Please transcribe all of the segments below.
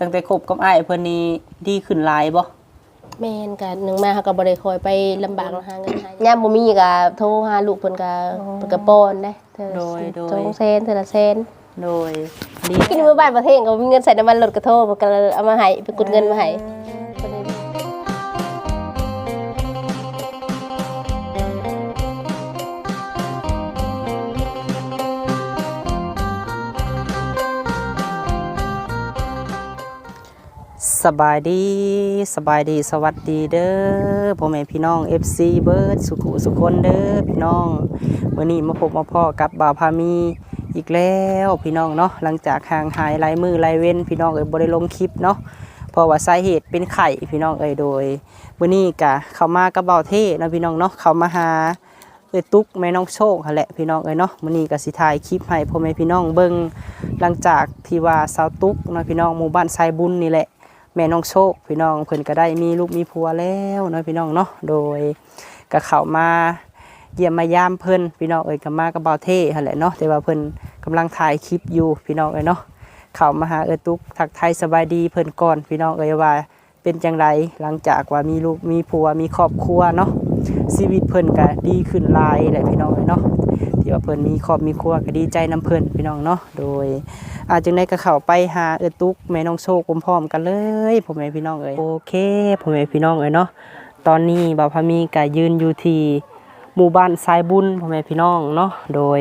ตั้งแต่คบกับอ้ายเพิ่นนี่ดีขึ้นหลายบ่แม่นก็หนึงมาเขาก็บ่ได้คอยไปลำบากหาเงินหายามบ่มีก็โทรหาลูกเพิ่นก็เพิ่นก็ป้อนเด้เธอโดยโดย สองแสนเทื่อละแสนโดยดีกินมื้อบ้านประเทศก็บ่มีเงินใส่น้ำมันรถก็โทรมันก็เลยเอามาให้ไปกดเงินมาให้ สบายดีสบายดีสวัสดีเด้อพ่อแม่พี่น้อง FC เบิร์ดสุขุสุคนเด้อพี่น้องวันนี้มาพบมาพ่อกับบ่าวพามีอีกแล้วพี่น้องเนาะหลังจากห่างหายลายมือลายเว้นพี่น้องเอ้ยบ่ได้ลงคลิปเนาะเพราะว่าสาเหตุเป็นไข่พี่น้องเอ้ยโดยวันนี้กะเขามากับบ่าวเท่นะพี่น้องเนาะเขามาหาเอ้ยตุ๊กแม่น้องโชคแหละพี่น้องเอ้ยเนาะวันนี้ก็สิถ่ายคลิปให้พ่อแม่พี่น้องเบิ่งหลังจากที่ว่าสาวตุ๊กนะพี่น้องหมู่บ้านทรายบุญนี่แหละ ม่น้องโชค พี่น้องเพิ่นก็ได้มีลูกมีผัวแล้วเนาะพี่น้องเนาะโดยก็เข้ามาเยี่ยมมายามเพิ่นพี่น้องเอ้ยก็มากับเบาเท่หั่นแหละเนาะแต่ว่าเพิ่นกำลังถ่ายคลิปอยู่พี่น้องเอ้ยเนาะเข้ามาหาเอ้ยตุ๊กทักทายสบายดีเพิ่นก่อนพี่น้องเอ้ยว่าเป็นจังไรหลังจากว่ามีลูกมีผัวมีครอบครัวเนาะชีวิตเพิ่นก็ดีขึ้นหลายแหละพี่น้องเอ้ยเนาะที่ว่าเพิ่นมีครอบมีครัวก็ดีใจนํเพิ่นพี่น้องเนาะโดย อาจจึงได้ก็เข้าไปหาเออตุกแม่น้องโชคพร้อมๆกันเลยพ่อแม่พี่น้องเอ้ยโอเคพ่อแม่พี่น้องเอ้ยเนาะตอนนี้บ่าวพามีก็ยืนอยู่ที่หมู่บ้านสายบุญพ่อแม่พี่น้องเนาะโดย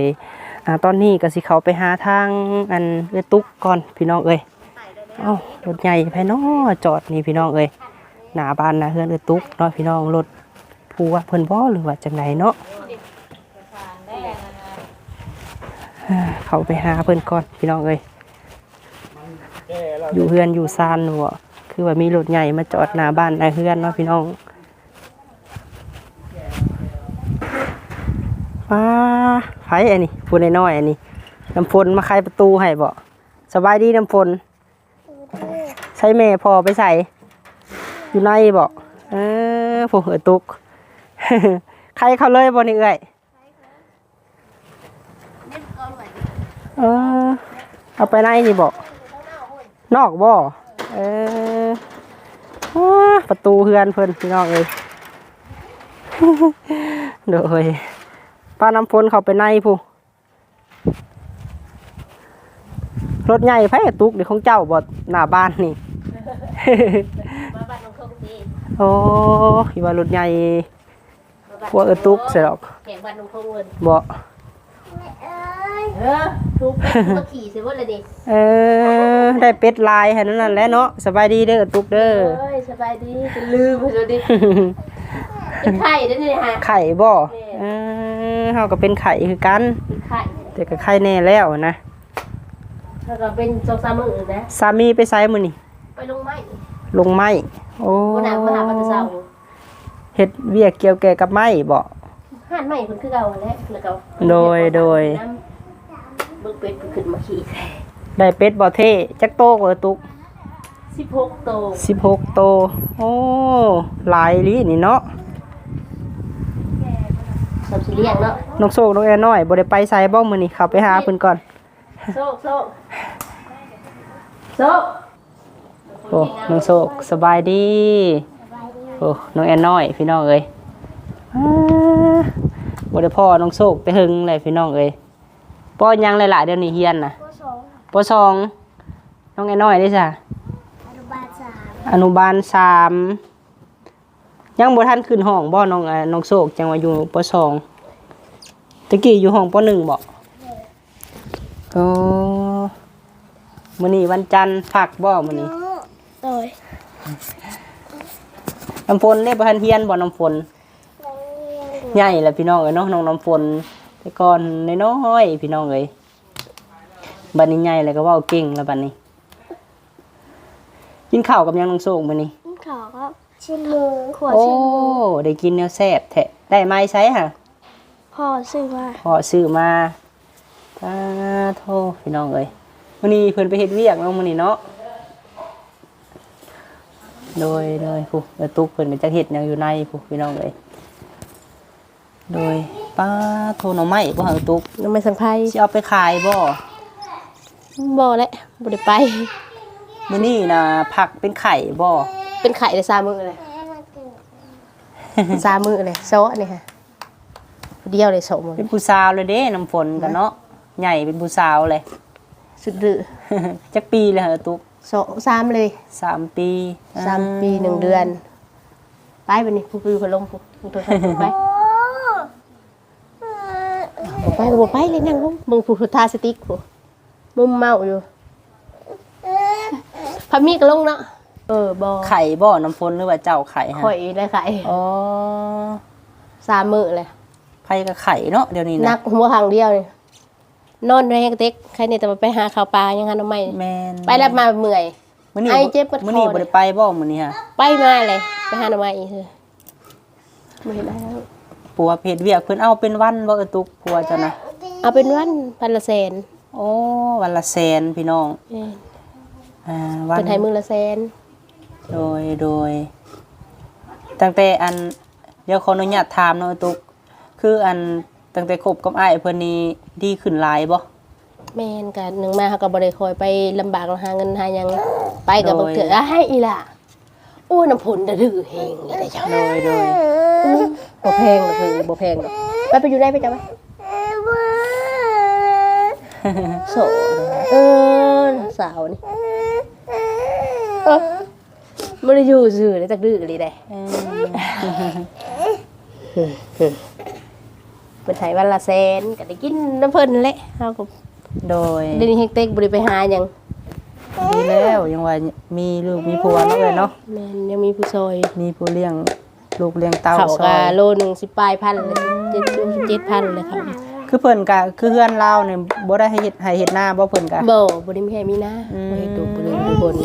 อ่าตอนนี้ก็สิเขาไปหาทางอันเออตุกก่อนพี่น้องเอ้ยเอ้ารถใหญ่ไผเนาะจอดนี่พี่น้องเอ้ยหน้าบ้านนะเฮือนเออตุกเนาะพี่น้องรถผู้ว่าเพิ่นบ่หรือว่าจังไดเนาะเขาไปหาเพิ่นก่อนพี่น้องเอ้ย อยู่เฮือนอยู่ซานหนูอะคือว่ามีรถใหญ่มาจอดหน้าบ้านหน้าเฮือนเนาะพี่น้องป้าไผอันนี้พูดน้อยอันนี้น้ำฝนมาคายประตูให้บ่สบายดีน้ำฝนใช้แม่พอไปใส่อยู่ในบ่เออผู้เหอตุกใครเขาเลยบ่นี่เอ้ยเออเอาไปไหนนี่บ่ นอกบ่เอออ้าประตูเฮือนเพิ่นพี่น้องเอ้ยเด้อเฮ้ยป้าน้ำฝนเข้าไปในผู้รถใหญ่ไผกระตุกเดี๋ยวของเจ้าบ่หน้าบ้านนี่มาบ้านน้องโชคดีโอ้คิดว่ารถใหญ่พวกเออตุกเสียดอกแข่งบ้านน้องโชคเงินบ่เออ ทุกก็ขี่สิว่าเลยดิเออ ได้เป็ดลายให้นั่นนั่นแหละเนาะสบายดีเด้อเออตุกเด้อ เอ้ยสบายดีจะลืมไปเลยดิเป็นไข่ได้ไงฮะไข่บ่เออเฮาก็เป็นไข่คือกัน เป็นไข่แต่ก็ไข่แน่แล้วนะ แล้วก็เป็นสองสามมือนะ สามีไปไสมื้อนี่ไปลงไม้ลงไม้ โอ้วันนั้นมาหาปลาตะเซาเฮ็ดเวียกเกี่ยวแก่กับไม้บ่ ห่านไม้คนคือเก่าแล้วแล้วก็โดยโดย เบิ่งเป็ดขึ้นมาขี่ได้เป็ดบ่เท่จักโตกว่าตุกสิบหกโต16โต โอ้หลายอีหลีนี่เนาะสามสิเลี้ยงเนาะน้องโซกน้องแอน้อยบ่ได้ไปไสบ่มื้อนี้เข้าไปหาเพิ่นก่อน โซกโซกโซกโอ้น้องโซกสบายดี โอ้น้องแอนน้อย พี่น้องเอ้ยอ่าบ่ได้พ่อน้องโซกไปหึงเลยพี่น้องเอ้ย ป้อยังหลายๆเดี๋ยวนี้เฮียนน่ะผู้สองปสองน้องแอนน้อยได้จ้ะอนุบาลสามอนุบาลสามยังบ่ทันขึ้นห้องบ่น้องเอ่อน้องโศกจังว่าอยู่ปสองตะกี้อยู่ห้องปหนึ่งบ่ก็มื้อนี้วันจันทร์พักบ่มื้อนี้โดยน้ำฝนได้บ่ทันเฮียนบ่น้ำฝนใหญ่แล้วพี่น้องเอ้ยเนาะน้องน้ำฝน แต่ก่อนน้อยๆพี่น้องเอ้ยบัดนี้ใหญ่แล้วก็เว้าเก่งแล้วบัดนี้ กินข้าวกับหยังน้องโศกมื้อนี้ขอก็ชิ้นหมูขวดโอ้ชิ้นหมูได้กินแนวแซ่บแทะได้ไม้ใช้ค่ะพ่อซื้อมาพอซื้อมาตาโทพี่น้องเอ้ยมื้อนี้เพิ่นไปเฮ็ดเวียกเนาะมื้อนี้เนาะโดยโดยผู้เออตุ๊กเพิ่นก็จักเฮ็ดหยังอยู่ในผู้พี่น้องเอ้ยโดย ป้าโทหน่อไม้บ่หาตุ๊กน้ำมันสังไพรสิเอาไปขายบ่บ่แหละบ่ได้ไปมื้อนี้นะผักเป็นไข่บ่เป็นไข่ได้สามมื้อเลยสามมื้อเลยโซะนี่ค่ะเดียวเลยโซะมื้อเป็นผู้สาวเลยเด้น้ำฝนกันเนาะใหญ่เป็นผู้สาวเลย สุดดื้อจักปีเลยเหรอตุ๊กโซะสามเลยสามปีสามปีหนึ่งเดือน ไปไปนี่ผู้คือพลมผู้ผู้ตัวผู้ไปบ่ ไปบ่ไปเลยนั่งลงมึงผู้ทุทาสติกผู้มุมเมาอยู่พามีก็ลงเนาะเออบ่ไข่บ่น้ำฝนหรือว่าเจ้าไข่ฮะข่อยได้ไข่อ๋อสามมื้อเลยไผกับไข่เนาะเดี๋ยวนี้นันะกหัวครั้งเดียวนี่นอนในแฮกเต็กใครเนี่ยแต่ว่าไปหาข้าวปลายังหาหน่อไม้แม่นไปแล้วมาเมื่อยมื้อนี้ไอเจ็บปวดคอมื้อนี้บ่ได้ไปบ่มื้อนี้ฮะไปมาเลยไปหาหน่อไม้อีกคือไม่ได้แล้ว ผัวเพจเวียกเพิ่นเอาเป็นวันบ่เออตุ๊กผัวเจ้านะเอาเป็นวันพันละแสนโอ้วันละแสนพี่น้องเอ้ยอ่าวันเป็นไทยมือละแสนโดยโดย ตั้งแต่อันเดี๋ยวขออนุญาตถามเนาะตุก คืออันตั้งแต่คบกับอ้ายเพิ่นนี่ดีขึ้นหลายบ่ แม่นกันหนึ่งมาเขาก็บ่ได้คอยไปลำบากหาเงินหาหยังไปกับบ่เกิดอะให้อีล่ะ โอ้น้ำผลดะดื้อเฮงนี่ได้จังโดยโดยบ่แพงหรอกคือบ่แพงหรอกไปไปอยู่ได้ไปจ้ะไปโสดเออสาวนี่เออบ่ได้อยู่ซื่อเลยจักดื้ออีหลีได้เออเป็นไทยวันละแสนก็ได้กินน้ำเพิ่นนั่นแหละเฮาก็โดยเดี๋ยวนี้เฮกเต็กบ่ได้ไปหาหยัง ดีแล้วยังว่ามีลูกมีผัวเนาะเอ้ยเนาะแม่นยังมีผู้ซอยมีผู้เลี้ยงลูกเลี้ยงเต้าเขาซอก็ยโลหนึงสิปลายพันเลยเจ็ดเจ็ดพันเลยครับคือเพิ่นก็คือเฮือนเราเนี่ยบ่ได้ให้เฮ็ดให้เฮ็ดหน้าบ่เพิ่นก็ บ่บ่ได้มีให้มีนะบ่เฮ็ดดูบ่ได้ดูบน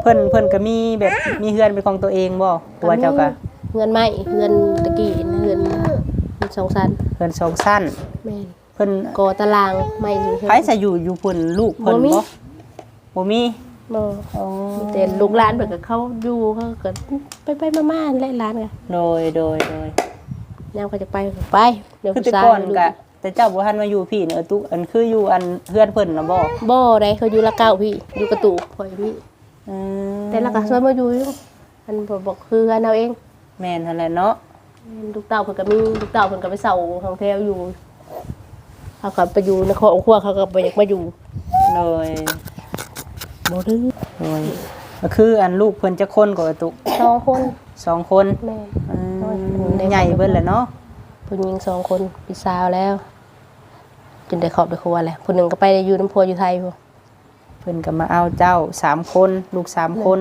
เพิ่นเพิ่นก็มีแบบมีเฮือนเป็นของตัวเองบ่ผัวเจ้าก็เงินไม้เงินตะกี้เงินสองสันเฮือนสองสั้นแม่นเพิ่นก่อตารางไม้อยู่ไผจะอยู่อยู่เพิ่นลูกเพิ่นบ่มี บ่บ่มีบ่อ๋อแต่ลูกหลานเพิ่นก็เข้าอยู่เขาก็ไปไปๆมาๆและหลานก็โดยโดยโดยยามเขาจะไปก็ไปเดี๋ยวคือผู้แต่ชายก่อนลูกก็แต่เจ้าบ่ทันมาอยู่พี่เนอะตุอันคืออยู่อันเพื่อนเพิ่นน่ะบ่บ่ได้เขาอยู่ละเก้าพี่ อยู่กระตูกพ่อยพี่ อืมแต่ละก็ช่วยมาอยู่อยู่อันบอกบอกคืออันเอาเอง แม่นหั่นแหละเนาะลูกเต่าเพิ่นก็มีลูกเต่าเพิ่นก็ไปเสาของแถวอยู่เขาก็ไปอยู่ในครอบครัวเขาก็บ่อยากมาอยู่ โดย บ่ดื้อโดยก็คืออันลูกเพิ่นจะคนก็ตุสองคนสองคนแม่อืมใหญ่เบิ่นแหละเนาะผู้หญิงสองคนพี่สาวแล้ว จนได้ครอบได้ครัวแล้วผู้หนึงก็ไปอยู่น้ำพัวอยู่ไทยพุ่นเพิ่นก็มาเอาเจ้าสามคน ลูกสามคน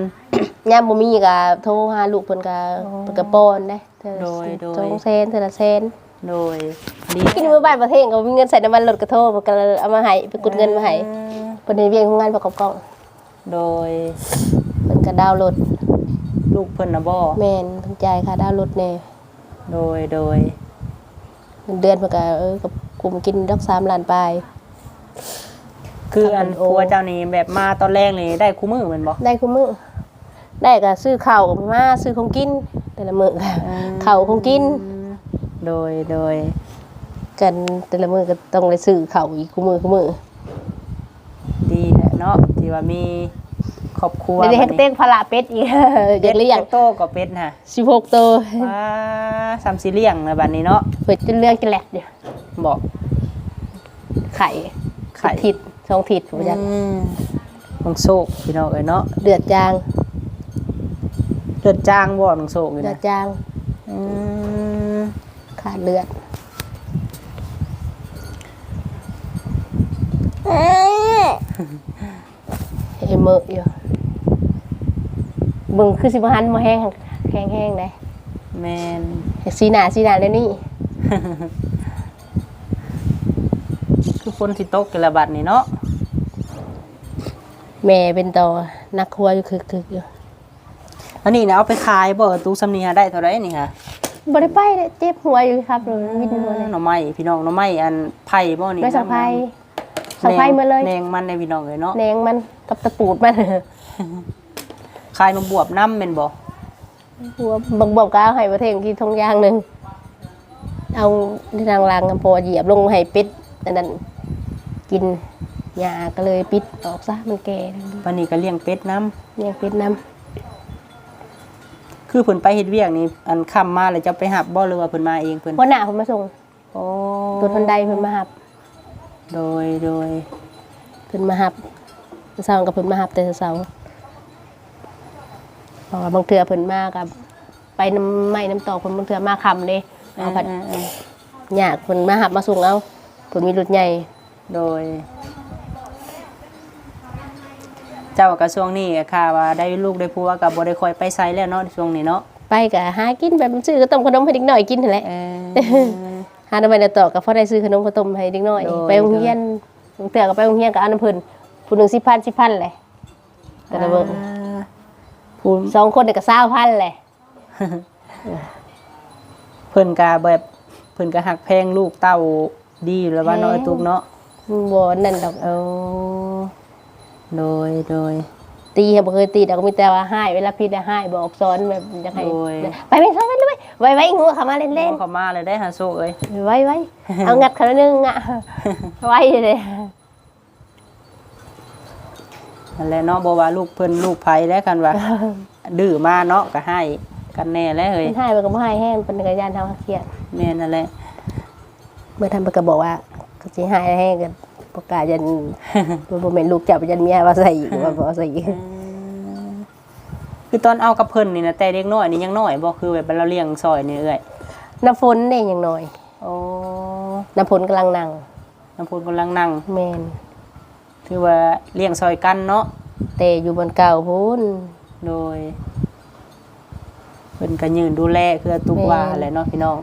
ยามบ่มีก็โทรหาลูกเพิ่นก็เพิ่นก็ป้อนได้เทื่อละโดยโดยสองแสนเทื่อละแสนโดยดีกินมื้อบ้านประเทศก็มีเงินใส่น้ำมันรถก็โทรเพิ่นก็เอามาให้ไปกดเงินมาให้เพิ่นได้เวียงของงานประกอบกล้อง โดยเพิ่นก็ดาวน์รถลูกเพิ่นน่ะบ่แม่นเพิ่นจ่ายค่าดาวน์รถแน่โดยโดยเงินเดือนเพิ่นก็เออกับกลุ่มกินดอก3ล้านปลาย คืออันโอ้ผัวเจ้านี่แบบมาตอนแรกนี่ได้คู่มือแม่นบ่ ได้คุมื้อได้ก็ซื้อข้าวมาซื้อของกิน แต่ละมื้อก็ข้าวของกินโดยโดยกันแต่ละมื้อก็ต้องได้ซื้อข้าวอีกคุมื้อคุมื้อดีแหละ เนาะที่ว่ามีครอบครัวได้ให้เต้นพละเป็ดอีกอยากเลี้ยงป็ดโตก็เป็ดฮะ16ตัวว้าซ้ำสิเลี้ยงนะบัดนี้เนาะเปิดจนเรื่องจะแหลกเดี๋ยวบอกไข่ไข่ทิศสองทิศผมจะอืมน้องโศกพี่น้องเอ้ยเนาะเดือดจางเลือดจางบ่น้องโศกอยู่เดือนะดจางอืมขาดเลือด เอเมอร์อยู่เบิ่งคือสิบหันมาแห้งแข็งแห้งได้แมนสีหนาสีหนาแล้วนี่ คือฝนสิตกกันละบัดนี้เนาะแม่เป็นต่อนักครัวอยู่คึกๆอยู่อันนี้นะเอาไปขายบ่ตู้สำเนียได้เท่าไรนี่ค่ะบ่ได้ไปเลยเจ็บหัวอยู่ครับเลยวินหัวเลยหน่อไม้พี่น้องหน่อไม้อันไผ่บ่นี่ไม่สังไพ สังไพมาเลยแนงมันในพี่น้องเอ้ยเนาะแหนงมันกับตะปูดมันขายมาบวบน้ำแม่นบ่หัวบักบอกก็เอาให้ประเทศที่ทงยางหนึ่งเอาที่ทางรางกำโพเหยียบลงให้เป็ดอันนั้นกินหญ้าก็เลยปิดออกซะมันแก่วันนี้ก็เลี้ยงเป็ดน้เลี้ยงเป็ดน้ำคือเพิ่นไปเฮ็ดเวียกนี่อันค่ำมาแล้วจะไปหับบ่หรือว่าเพิ่นมาเองเพิ่นำวันหน้าเพิ่นมาส่งโอ้ตัวทันใดเพิ่นมาหับ โดยโดยเพิ่นมาหับเช้ากับเพิ่นมาหับแต่เช้าเพราะว่าบางเทื่อเพิ่นมากับ ไปน้ำไม้น้ำตอกเพิ่นบางเทื่อมาค่ำเด้เอาผัดอ่าหยากเพิ่นมาหับมาส่งเอาเพิ่นมีรถใหญ่ๆโดย เจ้าก็ช่วงนี้ค่ะว่าได้ลูกได้ผัวก็บ่ได้ค่อยไปไสแล้วเนาะช่วงนี้เนาะไปก็หากินแบบซื้อขนมขนมให้เด็กน้อยกินนั่นแหละ เออ หาน้ำมันต่อก็พอได้ซื้อขนมข้าวต้มให้เด็กน้อย โดย ไปโรงเรียนบางเทื่อก็ไปโรงเรียนก็เอาน้ำเพิ่นผู้หนึง10,000 10,000แหละก็ได้เบิ่งอ่าผู้สองคนนี่ก็20,000แหละเพิ่นก็แบบเพิ่นก็หักแพงลูกเต้าดีอยู่แล้วว่าเนาะไอ้ตุกเนาะบ่นั่นดอก เอาโดยโดย ตีให้บ่เคยตีแต่ก็มีแต่ว่าให้เวลาผิดน่ะให้บอกสอนแบบอยากให้โอ้ย ไปไปซ้อนไปเลยไว้ไว้งูเข้ามาเล่นเอาเข้ามาเลยได้หาโซเอ้ยๆไว้ไว้ เอางัดเขานึงอะ ไว้เลยนั่นแหละเนาะบ่ว่าลูกเพิ่นลูกไผแล้วกันว่า ดื้อมาเนาะก็ให้กันแน่แล้วเฮ้ยมันให้มันก็บ่ให้แห้งเป็นกระยานทำเครียดแม่นั่นแหละเมื่อทำไปก็บอกว่าก็สิให้ให้กัน ประกาศยันมันบ่แม่นลูกจับยันเมียว่าใส่อีกว่าบ่ใส่อีกคือตอนเอากับเพิ่นนี่นะแต่เด็กน้อยนี่ยังน้อยบ่คือแบบเราเลี้ยงซอยนี่เอ้ยน้ำฝนนี่ยังน้อยโอ้น้ำฝนกำลังนั่งน้ำพูนกำลังนั่งแม่นคือว่าเลี้ยงซอยกันเนาะแต่อยู่บนเก่าพูนโดยเพิ่นก็ยืนดูแลคือตุกว่าแหละเนาะพี่น้อง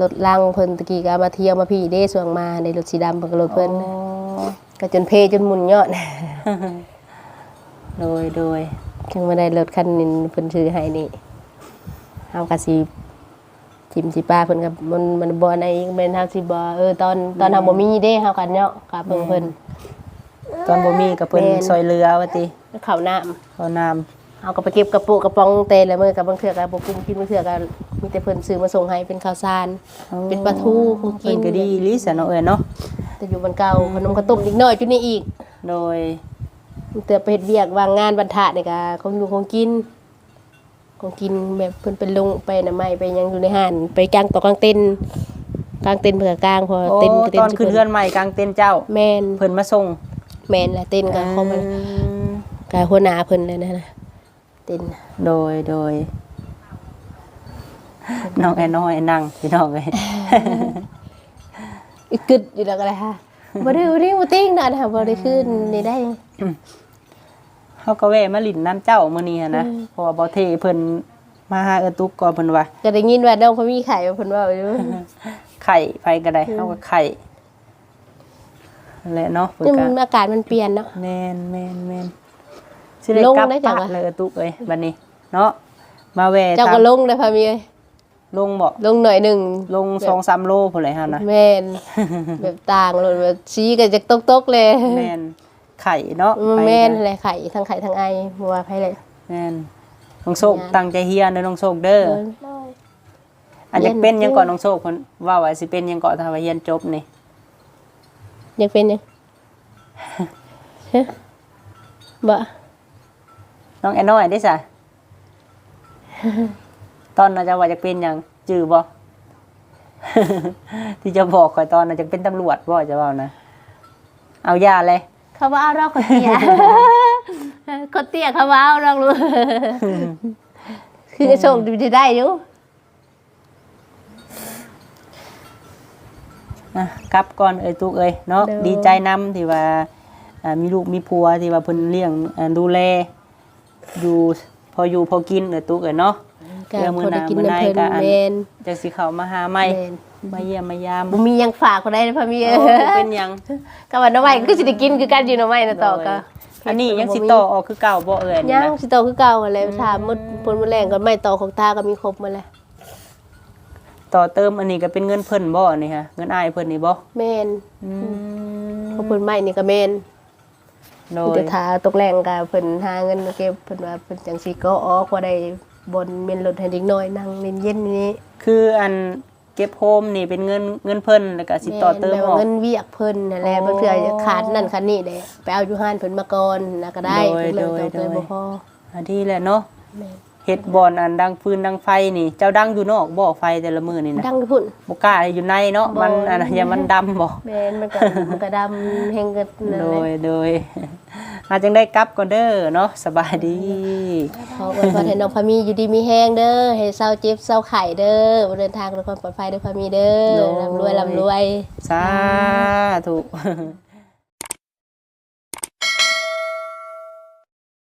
รถลังเพิ่นตะกี้ก็เอามาเที่ยวมาพี่เด้สวงมาในรถสีดำเพิ่นก็รถเพิ่นโอ้ก็จนเพจนหมุนยอดโดยโดยจึงมาได้รถคันนี้เพิ่นซื้อให้นี่เฮาก็สิทิมสิป้าเพิ่นก็มันมันบ่ในอีกแม่นเฮาสิบ่เออตอนตอนเฮาบ่มีเด้เฮากันเนาะก็เพิ่นเพิ่นตอนบ่มีก็เพิ่นแม่นซอยเรือว่าติข้าวน้ำเอาน้ำ เอาก็ไปเก็บกระปุกกระป๋องเตนแล้วมื้อกับบางเทื่อก็บ่กุ้มกินบางเทื่อก็มีแต่เพิ่นซื้อมาส่งให้เป็นข้าวสารเป็นปลาทูของกินเพิ่นก็ดีลิซะเนาะเอ้ยเนาะแต่อยู่บ้านเก่าขนมข้าวต้มอีกหน่อยจุดนี้อีกโดยเตือไปเฮ็ดเวียกวางงานบรรทัดนี่ก็ของอยู่ของกินของกินแบบเพิ่นเป็นลงไปน่ะไม่ไปหยังอยู่ในห้านไปกลางต่อกลางเต็นท์กลางเต็นท์เพื่อกลางพอโอ้เต็นท์ก็เต็นตอนท์ขึ้นเรือนใหม่กลางเต็นท์เจ้าแม่นเพิ่นมาส่งแม่นแหละเต็นท์ก็เข้ามาอืมกายหัวหน้าเพิ่นเลยนะนะเต็นท์โดยโดยน้องแอนน้อยนั่งพี่น้องเอ้ยอีกกึดอยู่แล้วก็ได้ค่ะบ่ได้บ่ได้บ่ติ้งนั่นค่ะบ่ได้ขึ้นนี่ได้เขาก็แวะมาลิ้นน้ำเจ้ามื้อนี้หั้นนะเพราะว่าบ่เทเพิ่นมาหาเอิ้นตุกก่อนเพิ่นว่า ก็ได้ยินว่าน้องเขามีไข่ว่าเพิ่นว่าอยู่ไข่ไปก็ได้เฮาก็ไข่นั่นแหละเนาะเพิ่นนี่ก็มันอากาศมันเปลี่ยนเนาะ แม่นแม่นแม่น สิได้ลงกลับได้จังปะวะเลยเอิ้นตุกเอ้ยบัดนี้ เนาะมาแวะเจ้าก็ทำลงได้พามีเอ้ยลงบ่ลงหน่อยหนึงลง2-3โลพุ่นเลยหั่นนะ แม่น แบบต่างเลยแบบชี้ก็จะตกๆเลยแม่นไข่เนาะมันไปแม่นนะอะไรไข่ทั้งไข่ทั้งไอบ่ว่าไผเลย แม่นน้องโชคตั้งใจเฮียนเด้อน้องโชคเด้อโดยอันจะเป็นหยังก่อนน้องโชคเพิ่นว่าว่าสิเป็นหยังก่อนถ้าว่าเรียนจบนี่อยากเป็นหยังฮะบ่ น้องแอนน้อยได้ซะตอนน่ะจะว่าจะเป็นหยังจื้อบ่ที่จะบอกข่อยตอนน่ะจะเป็นตำรวจบ่จะเว้านะ เอายาเลยเขาว่าเอาเราคนเตี้ยคนเตี้ยเขาว่าเอาเรารู้คือโชคดีจะได้อยู่อะกลับก่อนเอ้ยตุกเอ้ยเนาะดีใจนํที่ว่าอ่ามีลูกมีผัวที่ว่าเพิ่นเลี้ยงอ่าดูแล อยู่พออยู่พอกินเอ้ยตุกเอ้ยเนาะก็เดี๋ยวมื้คอนหได้น้ากินมื้อน้ำในเพิ่นก็อันแม่นจังสิเข้ามาหาใหม่แม่นมาเยี่ยมมายามบ่มีหยังฝากคนได้พ่อมีโอ้เป็นหยัง ก็ว่าหน้ำไม้ก็คือสิได้กินคือกันอยู่หน้ำไม้น่ะต่อก็ อันนี้ยังสิต่อออกคือเก่าบ่เอ่ยอันนี่ยังนะสิโตคือเก่าหั่นแหละถามหมดผลมดแรงก็ไม่ต่อของตาก็มีครบหมาแล้วต่อเติมอันนี้ก็เป็นเงินเพิ่นบ่นี่ฮะเงินอ้ายเพิ่นนี่บ่แม่นอืม ของเพิ่นใหม่นี่ก็แม่น โดมียแต่ทาตกแรงก็เพิ่นหาเงินมาเก็บเพิ่นว่าเพิ่นจังสิก็ออกบ่ได้บนเมนรถให้เด็กน้อยนั่งเล่นเย็นนี่คืออันเก็บโฮมนี่เป็นเงินเงินเพิ่นแล้วก็สิต่อเติมแม่นอแบบอกเงินเวียกเพิ่นนั่นแหละโอ้บางเทื่อจะขาดนั่นขาดนี่เด้ไปเอาอยู่ห้านเพิ่นมาก่อนนะก็ได้โดยเพิ่นเลยโดยต้องเลยโดยบ่พออันที่แหละเนาะ แม่น เฮ็ดบอนอันดังฟืนดังไฟนี่ เจ้าดังอยู่นอกบ่ไฟแต่ละมื้อนี่นะดังอยู่พุ่นบ่กล้าอยู่ในเนาะบ่มันอันอย่ามันดำบ่แม่นมันก็มันก็ดำแฮงก็นั่นโดแหละยโดยอาจังได้กลับก่อนเด้อเนาะสบายดีขออวยพรให้น้องพามีอยู่ดีมีแฮงเด้อให้เศร้าเจ็บเศร้าไข้เด้อเดินทางด้วยความปลอดภัยด้วยพามีเด้อโดยร่ำรวยร่ำรวยสาธุ